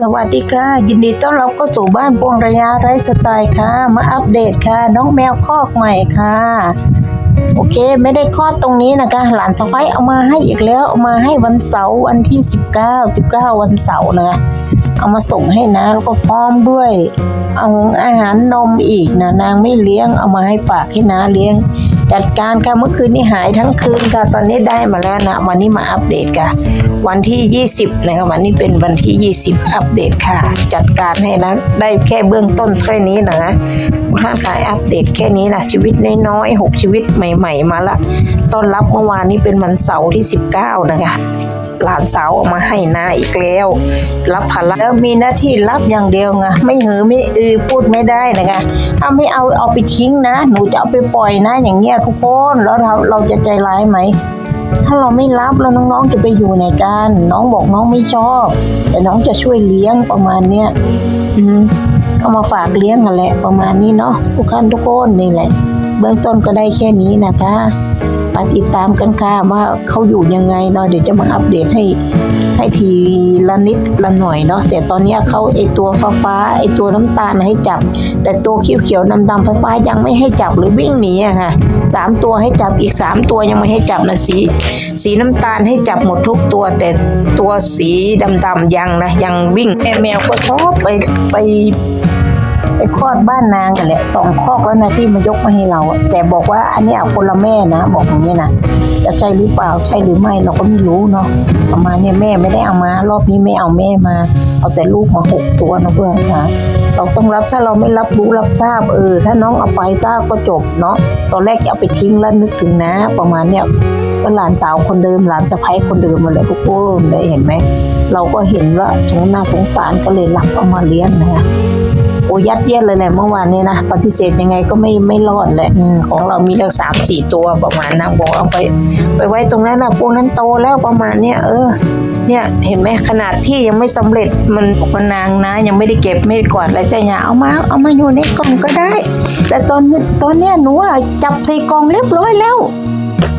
สวัสดีค่ะ ยินดีต้อนรับเข้าสู่บ้านพวงระยะไร้สไตล์ค่ะ มาอัปเดตค่ะ น้องแมวคอกใหม่ค่ะ โอเค ไม่ได้คลอดตรงนี้นะคะ หลานสะพ้ายเอามาให้อีกแล้ว เอามาให้วันเสาร์วันที่ 19 19 วันเสาร์นะคะ เอามาส่งให้นะ แล้วก็พร้อมด้วย เอาอาหารนมอีกนะนางไม่เลี้ยงเอามาให้ฝากให้นาเลี้ยง จัดการค่ะเมื่อคืนนี้หายทั้งคืนค่ะตอนนี้ได้มาแล้วนะ วันนี้มาอัปเดตค่ะ วันที่ 20นะคะวันนี้เป็นวันที่ 20 อัปเดตค่ะ จัดการให้นะ ได้แค่เบื้องต้นแค่นี้นะท่าขายอัปเดตแค่นี้นะชีวิตน้อยๆหกชีวิตใหม่ ๆ มาละต้อนรับเมื่อวานนี้เป็นวันเสาร์ที่ 19 นะคะ หลานสาวออกมาให้นาอีกแล้ว รับภาระแล้วมีหน้าที่รับอย่างเดียวไงไม่หือไม่อือพูดไม่ได้นะคะถ้าไม่เอาเอาไปทิ้งนะ หนูจะเอาไปปล่อยนะอย่างเงี้ยทุกคนแล้วเราเราจะใจร้ายไหมถ้าเราไม่รับแล้วน้องๆจะไปอยู่ไหนกันน้องบอกน้องไม่ชอบ แต่น้องจะช่วยเลี้ยงประมาณเนี้ยอืมก็มาฝากเลี้ยงกันแหละประมาณนี้เนาะทุกท่านทุกคนนี่แหละ เบื้องต้นก็ได้แค่นี้นะคะ มาติดตามกันค่ะว่าเขาอยู่ยังไงเนาะเดี๋ยวจะมาอัปเดตให้ให้ทีละนิดละหน่อยเนาะแต่ตอนนี้เขาไอตัวฟ้าฟ้าไอตัวน้ำตาลให้จับ แต่ตัวเขียวเขียวดำดำฟ้าฟ้ายังไม่ให้จับหรือวิ่งหนีอะค่ะสามตัวให้จับอีกสามตัวยังไม่ให้จับนะสี สีน้ำตาลให้จับหมดทุกตัว แต่ตัวสีดำดำยังนะยังวิ่งแม่แมวก็ชอบไปไป ไปคลอดบ้านนางกันแหละสองคอกแล้วนะที่มายกมาให้เรา แต่บอกว่าอันนี้เอาคนละแม่นะ บอกอย่างนี้นะจะใช่หรือเปล่าใช่หรือไม่เราก็ไม่รู้เนาะประมาณเนี้ยแม่ไม่ได้เอามา รอบนี้ไม่เอาแม่มา เอาแต่ลูกมาหกตัวนะเพื่อนคะเราต้องรับถ้าเราไม่รับรู้รับทราบเออถ้าน้องเอาไปทราบก็จบเนาะตอนแรกจะเอาไปทิ้งแล้วนึกถึงนะ ประมาณเนี้ยก็หลานสาวคนเดิมหลานสะใภ้คนเดิมมาเลยทุกคนได้เห็นไหมเราก็เห็นว่าสงน่าสงสารก็เลยรับเอามาเลี้ยงนะคะ อ้ยัดเยียดเลยแหละเมื่อวานนี้นะปฏิเสธยังไงก็ไม่ไม่รอดแหละของเรามีตั้งสามสี่ตัวประมาณนะบอกเอาไป ไปไว้ตรงนั้นนะพวกนั้นโตแล้วประมาณเนี้ยเออเนี่ยเห็นไหมขนาดที่ยังไม่สำเร็จมันมันนางนะ ยังไม่ได้เก็บไม่ได้กวาดอะไรใจเนี่ยเอามาเอามาอยู่ในกล่องก็ได้ แต่ตอนนี้ตอนเนี้ยหนูอะจับใส่กล่องเรียบร้อยแล้ว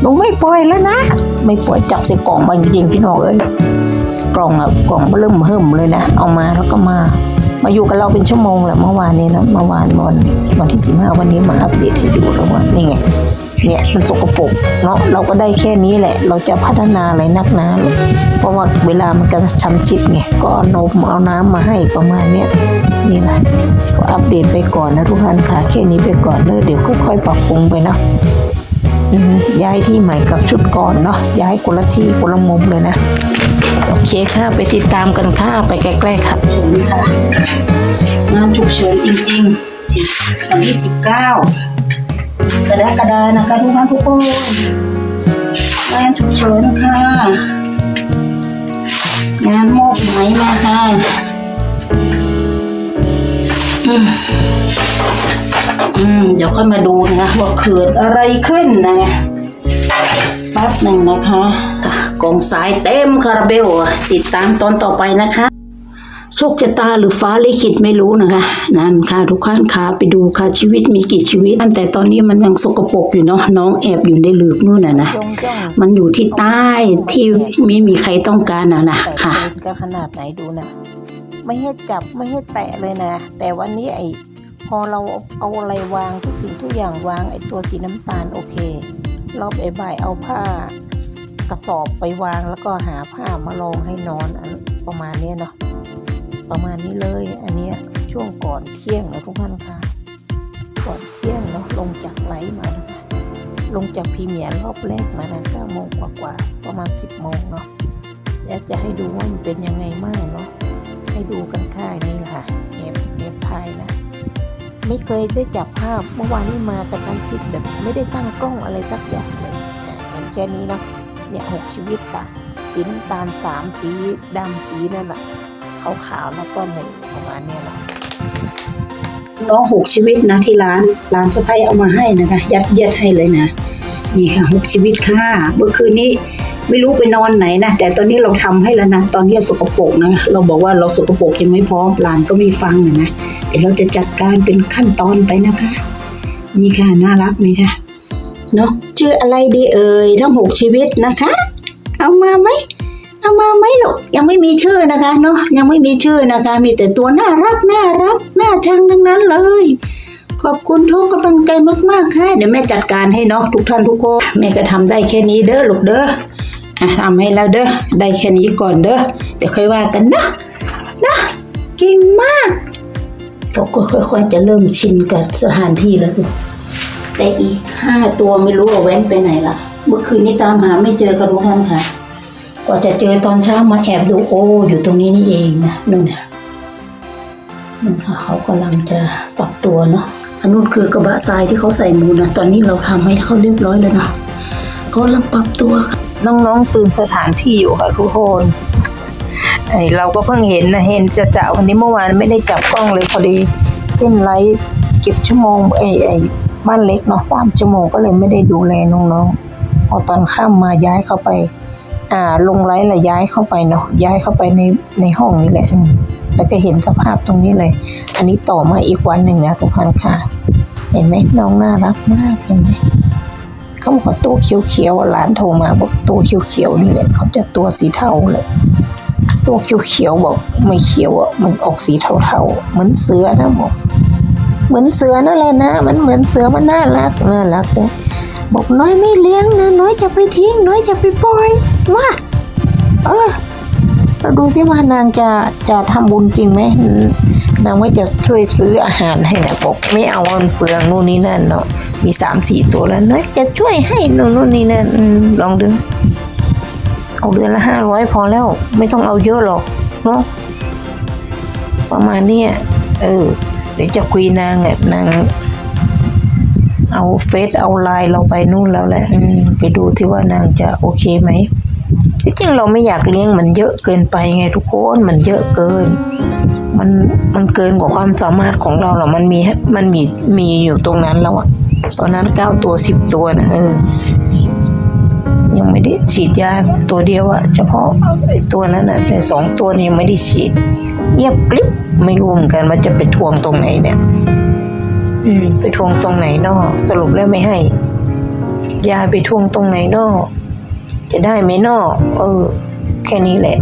หนูไม่ปล่อยแล้วนะ ไม่ปล่อยจับใส่กล่องมาจริงๆพี่น้องเอ้ยกล่องอะกล่องเริ่มเฮิมเลยนะ เอามาแล้วก็มา มาอยู่กับเราเป็นชั่วโมงแหละเมื่อวานนี้นะเมื่อวานวันวันที่สิบห้าวันนี้มาอัปเดตให้ดูแล้วว่านี่ไงเนี่ยมันสกปรกเนาะเราก็ได้แค่นี้แหละ เราจะพัฒนาอะไรนักหนาเพราะว่าเวลามันกระชันชิดไงก็เอานมเอาน้ำมาให้ประมาณเนี้ยนี่แหละก็อัปเดตไปก่อนนะทุกท่านค่ะแค่นี้ไปก่อนเลยเดี๋ยวค่อยๆปรับปรุงไปนะ ย้ายที่ใหม่กับชุดก่อนเนาะย้ายคนละที่คนละมุมเลยนะโอเคค่ะไปติดตามกันค่ะไปใกล้ๆค่ะงานฉุกเฉินจริงๆที่วันที่สิบเก้ากระดากระดานะคะทุกท่านทุกคนงานฉุกเฉินค่ะ งานมอบหมายมาค่ะ อืมอืมเดี๋ยวค่อยมาดูนะว่าเกิดอะไรขึ้นนะแป๊บหนึ่งนะคะกองสายเต็มคาราเบลอะติดตามตอนต่อไปนะคะโชคชะตาหรือฟ้าลิขิตไม่รู้นะคะ นั่นค่ะทุกท่านค่ะไปดูค่ะชีวิตมีกี่ชีวิตแต่ตอนนี้มันยังสกปรกอยู่เนาะน้องแอบอยู่ในหลืบนู่นน่ะนะมันอยู่ที่ใต้ที่ไม่มีใครต้องการน่ะนะค่ะก็ขนาดไหนดูนะไม่ให้จับไม่ให้แตะเลยนะ แต่วันนี้ไอพ อเราเอาอะไรวางทุกสิ่งทุกอย่างวางไอตัวสีน้ำตาลโอเค รอบบ่ายเอาผ้ากระสอบไปวางแล้วก็หาผ้ามาลองให้นอนอันประมาณเนี้ยเนาะประมาณนี้เลยอันเนี้ยช่วงก่อนเที่ยงนะทุกท่านค่ะก่อนเที่ยงเนาะลงจากไลฟ์มานะคะลงจากพรีเมียร์รอบแรกมานะเก้าโมงกว่าๆประมาณสิบโมงเนาะแล้วจะให้ดูว่ามันเป็นยังไงบ้างเนาะให้ดูกันค่ายนี่แหละค่ะแอบแอบถ่ายนะ ไม่เคยได้จับภาพเมื่อวานนี้มากระชั้นชิดแบบไม่ได้ตั้งกล้องอะไรสักอย่างเลยแค่นี้เนาะเนี่ยหกชีวิตค่ะ สีน้ำตาลสามสีดำสีนั่นแหละขาวๆแล้วก็หนึ่งประมาณนี้แหละน้องหกชีวิตนะที่ร้านร้านสะพายเอามาให้นะคะ ยัดเยียดให้เลยนะ นี่ค่ะหกชีวิตค่ะเมื่อคืนนี้ ไม่รู้ไปนอนไหนนะแต่ตอนนี้เราทำให้แล้วนะตอนนี้สกปรกนะเราบอกว่าเราสกปรกยังไม่พร้อมหลานก็ไม่ฟังนะนะเดี๋ยวเราจะจัดการเป็นขั้นตอนไปนะคะ นี่ค่ะน่ารักไหมคะเนาะชื่ออะไรดีเอ่ยทั้งหกชีวิตนะคะ เอามาไหมเอามาไหมลูกยังไม่มีชื่อนะคะเนาะยังไม่มีชื่อนะคะ มีแต่ตัวน่ารักน่ารักน่าชังทั้งนั้นเลยขอบคุณทุกกำลังใจมากๆค่ะ เดี๋ยวแม่จัดการให้เนาะทุกท่านทุกคน แม่ก็ทำได้แค่นี้เด้อลูกเด้อ ทำให้แล้วเด้อได้แค่นี้ก่อนเด้อเดี๋ยวค่อยว่ากันนะนะเก่งมากเราก็ค่อยๆจะเริ่มชินกับสถานที่แล้วลูแต่อีกห้าตัวไม่รู้ว่าแว้นไปไหนละเมื่อคืนนี้ตามหาไม่เจอกันทุกท่านค่ะกว่าจะเจอตอนเช้ามาแอบดูโอ้อยู่ตรงนี้นี่เองนะนู่นนะนู่นค่ะเขากำลังจะปรับตัวเนาะอันนู้นคือกระบะทรายที่เขาใส่หมูนะตอนนี้เราทำให้เขาเรียบร้อยแล้วเนาะเขากำลังปรับตัวค่ะ น้องๆตื่นสถานที่อยู่ค่ะทุกคนไอเราก็เพิ่งเห็นนะเห็นจะจะวันนี้เมื่อวานไม่ได้จับกล้องเลยพอดีขึ้นไลฟ์เก็บชั่วโมงไอ้ไอ้บ้านเล็กเนาะสามชั่วโมงก็เลยไม่ได้ดูแลน้องๆพอตอนข้ามมาย้ายเข้าไป อ่าลงไลฟ์ละย้ายเข้าไปเนาะย้ายเข้าไปในในห้องนี้แหละแล้วก็เห็นสภาพตรงนี้เลย อันนี้ต่อมาอีกวันหนึ่งนะทุกท่านค่ะ เห็นไหมน้องน่ารักมากเห็นไหม เขาบอกว่าตัวเขียวๆหลานโทรมาบอกตัวเขียวๆนี่แหละเขาจะตัวสีเทาเลยตัวเขียวๆบอกไม่เขียวอะมันออกสีเทาๆเหมือนเสือนะบอกเหมือนเสือนั่นแหละนะ มันเหมือนเสือมันน่ารักน่ารักเลยบอกน้อยไม่เลี้ยงนะน้อยจะไปทิ้ง น้อยจะไปปล่อยว่าเออเราดูสิว่านางจะจะทำบุญจริงไหม นางว่าจะช่วยซื้ออาหารให้นะบอกไม่เอามันเปลืองนู่นนี่นั่นเนาะมีสามสี่ตัวแล้วน้อยจะช่วยให้นู่นนู่นนี่นั่นลองดูเอาเดือนละห้าร้อยพอแล้ว ไม่ต้องเอาเยอะหรอกเนาะประมาณนี้เออเดี๋ยวจะคุยนางอะนางเอาเฟซเอาไลน์เราไปนู่นแล้วแหละไปดูที่ว่านางจะโอเคไหม ที่จริงเราไม่อยากเลี้ยงมันเยอะเกินไปไงทุกคนมันเยอะเกิน มันมันเกินกว่าความสามารถของเราหรอกมันมีมันมีมีอยู่ตรงนั้นแล้วอะตอนนั้นเก้าตัวสิบตัวนะเออยังไม่ได้ฉีดยาตัวเดียวอะเฉพาะตัวนั้นอะแต่สองตัวนี้ยังไม่ได้ฉีดเงียบกริบไม่รู้เหมือนกันว่าจะไปทวงตรงไหนเนี่ย อืม ไปทวงตรงไหนนอสรุปแล้วไม่ให้ ยาไปทวงตรงไหนนอ จะได้ไหมนอเออ แค่นี้แหละ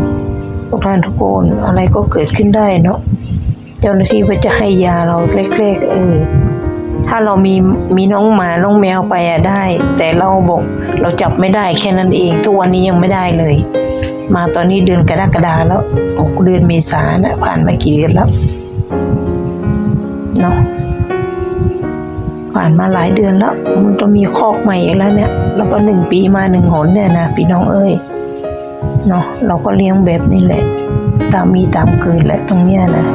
ทุกท่านทุกคนอะไรก็เกิดขึ้นได้เนาะเจ้าหน้าที่ก็จะให้ยาเราเล็กๆเออถ้าเรามีมีน้องหมาน้องแมวไปอะได้ แต่เราบอกเราจับไม่ได้แค่นั้นเอง ทุกวันนี้ยังไม่ได้เลย มาตอนนี้เดือนกรกฎาแล้วออกเดือนเมษานะผ่านมากี่เดือนแล้วเนาะ ผ่านมาหลายเดือนแล้วมันจะมีคอกใหม่อีกแล้วเนี่ย แล้วก็หนึ่งปีมาหนึ่งหนเนี่ยนะพี่น้องเอ้ยเนาะเราก็เลี้ยงแบบนี้แหละ ตามมีตามเกิดและตรงเนี้ยนะ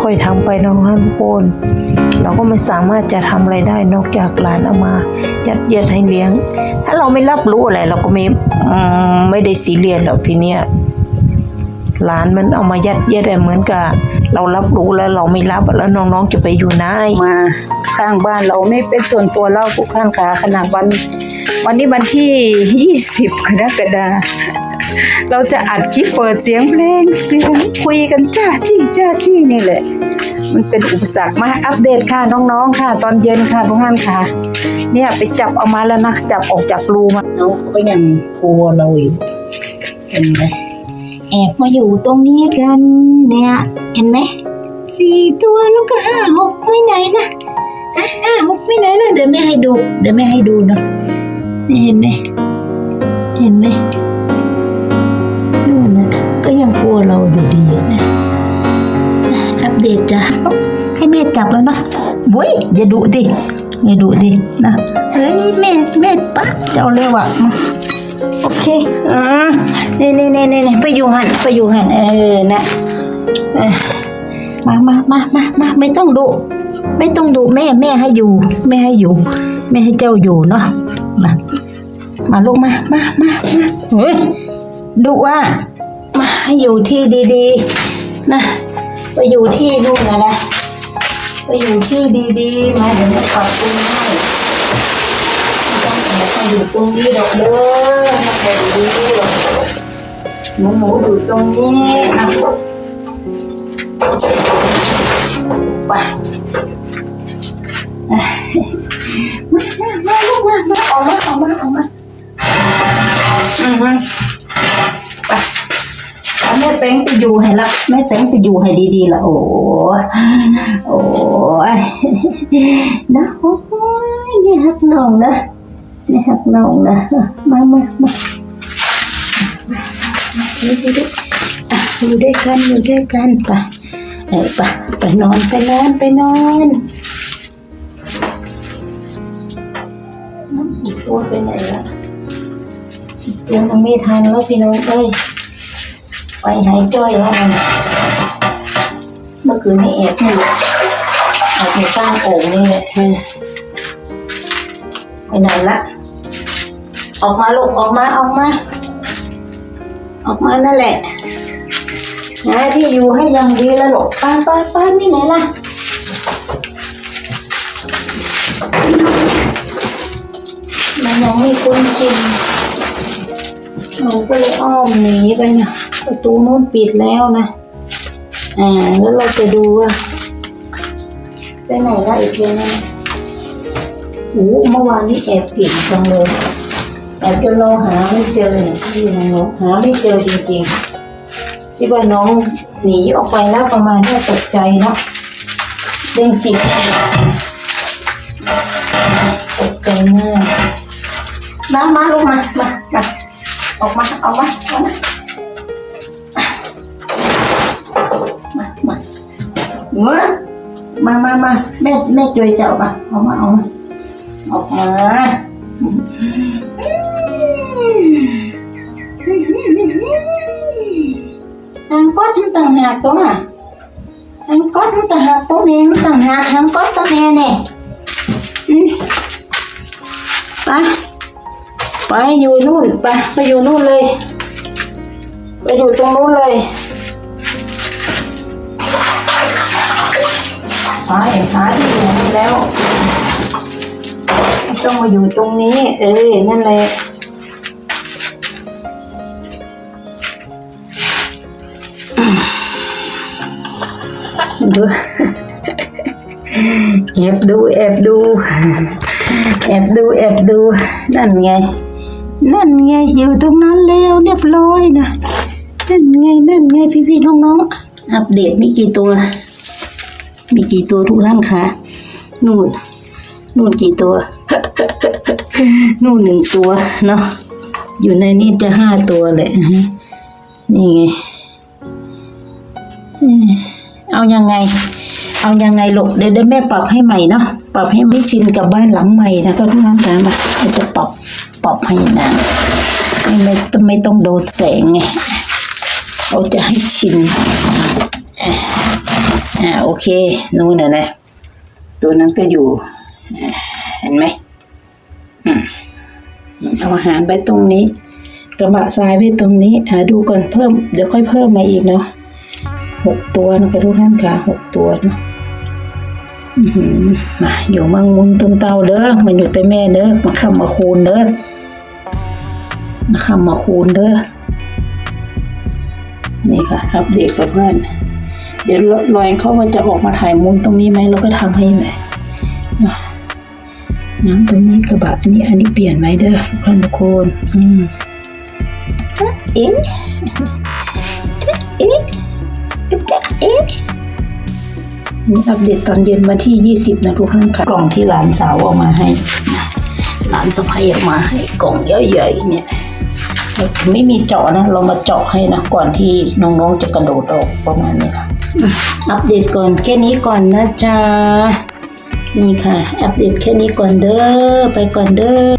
ค่อยๆทำไปน้องทุกคนเราก็ไม่สามารถจะทำอะไรได้นอกจากหลานเอามายัดเยียดให้เลี้ยง ถ้าเราไม่รับรู้อะไร เราก็ไม่ไม่ได้ซีเรียสหรอกทีเนี้ย หลานมันเอามายัดเยียดแต่เหมือนกับเรารับรู้แล้วเราไม่รับแล้วน้องๆจะไปอยู่ไหนมาข้างบ้านเราไม่เป็นส่วนตัวเราทุกข้างขาขนาดวัน วันนี้วันที่ 20กรกฎาคมเราจะอัดคลิปเปิดเสียงเพลงเสียงคุยกันจ้าจี้จ้าจี้นี่แหละ มันเป็นอุปสรรคมาอัปเดตค่ะน้องๆค่ะ ตอนเย็นค่ะทุกท่านค่ะ เนี่ยไปจับเอามาแล้วนะจับออกจากรูมาน้องเขาก็ยังกลัวเราอยู่เห็นไหม แอบมาอยู่ตรงนี้กันเนี่ยเห็นไหมสี่ตัวแล้วก็ห้าหกไม่ไหนนะอะห้าหกไม่ไหนนะเดี๋ยวแม่ให้ดู เดี๋ยวแม่ให้ดูเนาะเห็นไหมเห็นไหมนู่นนะก็ยังกลัวเราอยู่ดีนะอัปเดตจ้ะให้แม่จับแล้วเนาะบุ้ยอย่าดุดิอย่าดุดินะเฮ้ยแม่แม่ปั๊บจะเอาเร็วอะมา โอเคอ่านี่นี่นี่นี่ไปอยู่หันไปอยู่หันเออนะมามามามามาไม่ต้องดุไม่ต้องดุแม่แม่ให้อยู่ แม่ให้อยู่ แม่ให้เจ้าอยู่เนาะมามาลูกมามามามาเฮ้ยดุว่ามาให้อยู่ที่ดีๆ นะ ไปอยู่ที่นู่นนะนะไปอยู่ที่ดีๆ มาเดี๋ยวจะปรับปรุงให้ อยู่ตรงนี้ดอกเด้อมาแอบอยู่ตรงนี้ดอกหนูหนูอยู่ตรงนี้นะไปมามามาลูกมามาออกมาออกมาออกมาอือฮึป้งจะอยู่ให้ละแม่แป้งจะอยู่ให้ดีๆละโอ้โอ้ยนะโอ้ยนี่ฮักน้องนะ นี่ฮักน้องนะ มามามาดูดูดูอะอยู่ด้วยกันอยู่ด้วยกันไปเอ้ยไปไปนอนไปนอนไปนอนอีกตัวไปไหนละอีกตัวมันไม่ทันแล้วพี่น้องเอ้ยไปไหนจ้อยแล้วมันเมื่อคืนนี้แอบอยู่แอบอยู่ข้างโอ่งนี่แหละ ไปไหนละออกมาลูกออกมาออกมา ออกมานั่นแหละหาที่อยู่ให้ยังดีแล้วลูกไปไปไปไม่ไหนล่ะมันยังไม่คุ้นชินเราก็เลยอ้อมหนีไปนะประตูนู้นปิดแล้วนะอ่าแล้วเราจะดูว่าไปไหนละอีกเลยนะ โอ้เมื่อวานนี้แอบเก่งจังเลยแอบจนเราหาไม่เจอเนี่ยที่น้องหาไม่เจอจริงๆคิดว่าน้องหนีออกไปแล้วประมาณนี้ตกใจเนาะเด้งจิตตกใจมากมามาลูกมามามาออกมาเอามาเอามามามาเงื้อมามามาแม่แม่ช่วยเจ้ามาเอามาเอามา ออกมาอังก๊อตมันต่างหากตัวอะอังก๊อตมันต่างหากตัวเนี้มันต่างหากอังก๊อตตัวนี้เนี่ยไปไปอยู่นู่นไปไปอยู่นู่นเลย ไปอยู่ตรงนู้นเลยไปหาที่อยู่ให้แล้ว ต้องมาอยู่ตรงนี้ เออนั่นแหละดูแอบดูแอบดูแอบดูแอบดูนั่นไง นั่นไงอยู่ตรงนั้นแล้วเรียบร้อยนะนั่นไงนั่นไงพี่พี่น้องน้องๆอัปเดตมีกี่ตัว มีกี่ตัวทุกท่านคะนู่นนู่นกี่ตัว นู่นหนึ่งตัวเนาะอยู่ในนี้จะห้าตัวเลยนี่ไงเอายังไง เอายังไงลูกเดี๋ยวเดี๋ยวแม่ปรับให้ใหม่เนาะปรับให้ไม่ชินกับบ้านหลังใหม่นะก็ทุกท่านคะมาเราจะปรับปรับให้นะไม่ไม่ไม่ต้องโดนแสงไงเขาจะให้ชินอ่าโอเคนู่นน่ะนะตัวนั้นก็อยู่เห็นไหม เอาอาหารไปตรงนี้ กระบะทรายไว้ตรงนี้อ่าดูก่อนเพิ่มเดี๋ยวค่อยเพิ่มมาอีกเนาะหกตัวนะคะทุกท่านค่ะหกตัวเนาะอือหือมาอยู่มังมุนตุนเตาเด้อมันอยู่แต่แม่เด้อมาขับมาคูณเด้อมาขับมาคูณเด้อนี่ค่ะ อัปเดตกับเพื่อน เดี๋ยวลอยเขาว่าจะออกมาถ่ายมุมตรงนี้ไหมเราก็ทำให้ไหม น้ำตรงนี้กระบะอันนี้อันนี้เปลี่ยนไหมเด้อทุกท่านทุกคนอืมเอ๊ะเอ๊ะจ๊ะเอ๊ะนี่อัปเดตตอนเย็นวันที่ 20 นะทุกท่านค่ะ กล่องที่หลานสาวเอามาให้ หลานสะพ้ายเอามาให้กล่องใหญ่ๆเนี่ยไม่มีเจาะนะ เรามาเจาะให้นะ ก่อนที่น้องๆจะกระโดดออกประมาณนี้ค่ะอัปเดตก่อนแค่นี้ก่อนนะจ๊ะ นี่ค่ะ อัปเดตแค่นี้ก่อนเด้อ ไปก่อนเด้อ